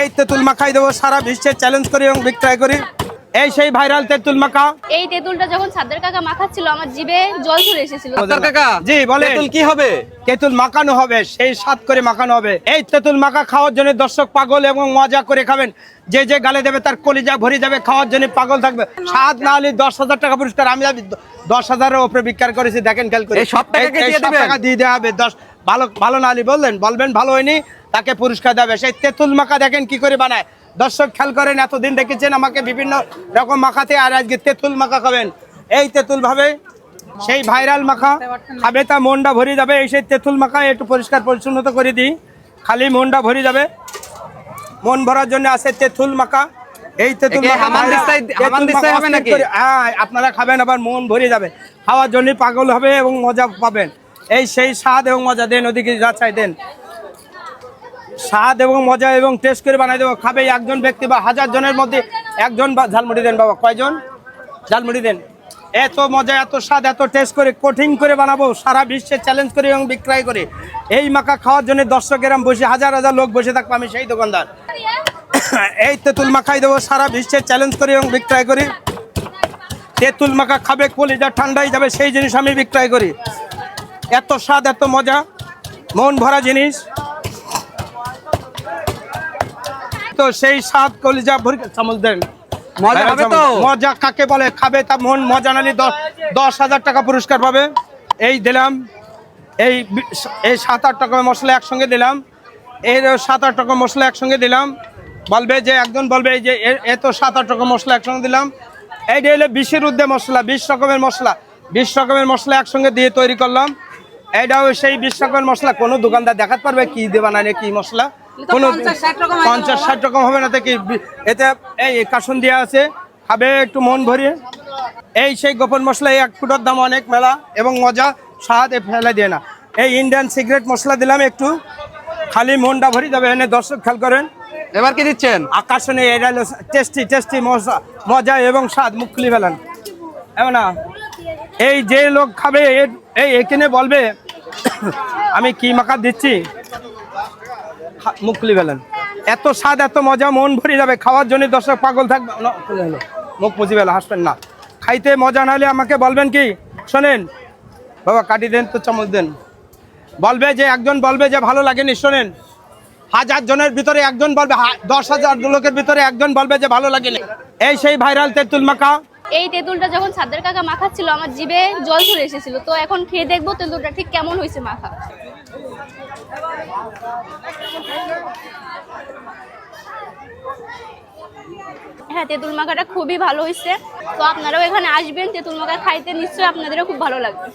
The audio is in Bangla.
এই তেঁতুল মাখাই দেবো সারা বিশ্বে চ্যালেঞ্জ করি এবং বিক্রয় করি। এই সেই ভাইরাল তেঁতুল মাখা। এই তেঁতুলটা যখন সাদ্দার কাকা মাখাচ্ছিল আমার জিভে জল চলে এসেছিল। আচ্ছা, কাকা জি, বলেন। তেঁতুল কি হবে? তেঁতুল মাখানো হবে সেই স্বাদ করে মাখানো হবে। এই তেঁতুল মাখা খাওয়ার জন্য দর্শক পাগল এবং মজা করে খাবেন। যে যে গালে দেবে তার কলিজা ভরে যাবে খাওয়ার জন্য পাগল থাকবে। স্বাদ না হলে দশ হাজার টাকা পুরস্কার আমি দশ হাজারের উপরে বিক্রি করেছি দেখেন খেয়াল করে। এই সব? টাকা দিয়ে দেওয়া হবে দশ ভালো ভালো না হলে বললেন বলবেন ভালো হয়নি। তাকে পুরস্কার দেবে। সেই তেঁতুল মাখা দেখেন কি করে বানায়। দর্শক খেয়াল করেন এতদিন দেখেছেন আমাকে বিভিন্ন রকম মাখাতে আর আজকে তেঁতুল মাখা খাবেন। এই তেঁতুল ভাবে সেই ভাইরাল মাখা খাবে তা মনটা ভরে যাবে। এই সেই তেঁতুল মাখা একটু পরিষ্কার পরিচ্ছন্নতা করে দিই। খালি মনটা ভরে যাবে। মন ভরার জন্য আছে তেঁতুল মাখা। এই তেঁতুল? হ্যাঁ আপনারা খাবেন আবার মন ভরে যাবে। খাওয়ার জন্য পাগল হবে এবং মজা পাবেন। এই সেই স্বাদ এবং মজা দেন ওদিকে যা চাই দেন। স্বাদ এবং মজা এবং টেস্ট করে বানাই দেবো। খাবে একজন ব্যক্তি বা হাজার জনের মধ্যে একজন ঝালমুড়ি দেন বাবা। কয়জন? ঝালমুড়ি দেন। এত মজা, এত স্বাদ, এত টেস্ট করে, কঠিন করে বানাবো, সারা বিশ্বে চ্যালেঞ্জ করে এবং বিক্রয় করে। এই মাখা খাওয়ার জন্য দর্শক এরম বসে হাজার হাজার লোক বসে থাকব, আমি সেই দোকানদার। এই তেঁতুল মাখাই দেবো, সারা বিশ্বে চ্যালেঞ্জ করি এবং বিক্রয় করি। তেঁতুল মাখা খাবে, কলিজা ঠান্ডাই যাবে, সেই জিনিস আমি বিক্রয় করি। এত স্বাদ, এত মজা, মন ভরা জিনিস। তো সেই স্বাদ কলিজা ভরি চামচ দেন। মজা হবে তো? মজা কাকে বলে? খাবে তা মন মজা নালি দশ হাজার টাকা পুরস্কার পাবে। এই দিলাম। এই এই সাত আট টাকা মশলা একসঙ্গে দিলাম। এই সাত আট টাকা মশলা একসঙ্গে দিলাম। বলবে যে একজন বলবে এই যে এ- তো সাত আট টাকা মশলা একসঙ্গে দিলাম। এইটা হলো বিশের উদ্দে মশলা বিশ রকমের মশলা। বিশ রকমের মশলা একসঙ্গে দিয়ে তৈরি করলাম। এইটাও সেই বিশ রকমের মশলা। কোনো দোকানদার দেখাতে পারবে কি দেবা না কি মশলা? পঞ্চাশ ষাট রকম হবে না কি এতে এই কাসন দেওয়া আছে খাবে একটু মন ভরিয়ে। এই সেই গোপন মশলা এই এক ফুটোর দাম অনেক মেলা এবং মজা স্বাদ এ ফেলে দিয়ে না। এই ইন্ডিয়ান সিগারেট মশলা দিলাম একটু খালি মনটা ভরি যাবে এনে দর্শক খেয়াল করেন। এবার কি দিচ্ছেন? আকর্ষণে এটা টেস্টি টেস্টি মজা মজা এবং স্বাদ মুখ খুলে ফেলেন। এমন না? এই যে লোক খাবে এ- এই এখানে বলবে আমি কি মাখা দিচ্ছি? মুখ খুলে ফেলেন। এত স্বাদ, এত মজা, মন ভরে যাবে। খাওয়ার জন্য দর্শক পাগল থাকবে মুখ মুছি ফেলো, হাসবেন না। খাইতে মজা না হলে আমাকে বলবেন কি? শোনেন। বাবা, কাটি দেন তো, চামচ দেন। বলবে যে, একজন বলবে যে, ভালো লাগেনি, শোনেন। হাজার জনের ভিতরে একজন বলবে দশ হাজার লোকের ভিতরে একজন বলবে যে, ভালো লাগেনি। এই সেই ভাইরাল তেঁতুল মাখা। এই তেঁতুলটা যখন সাদ্দার কাকা মাখাচ্ছিল, আমার জিভে জল চলে এসেছিল। তো এখন খেয়ে দেখব তেঁতুলটা ঠিক কেমন হয়েছে মাখা। হ্যাঁ তেঁতুল মাখাটা খুবই ভালো হয়েছে। তো আপনারাও এখানে আসবেন, তেঁতুল মাখা খাইতে নিশ্চয়ই আপনাদেরও খুব ভালো লাগবে।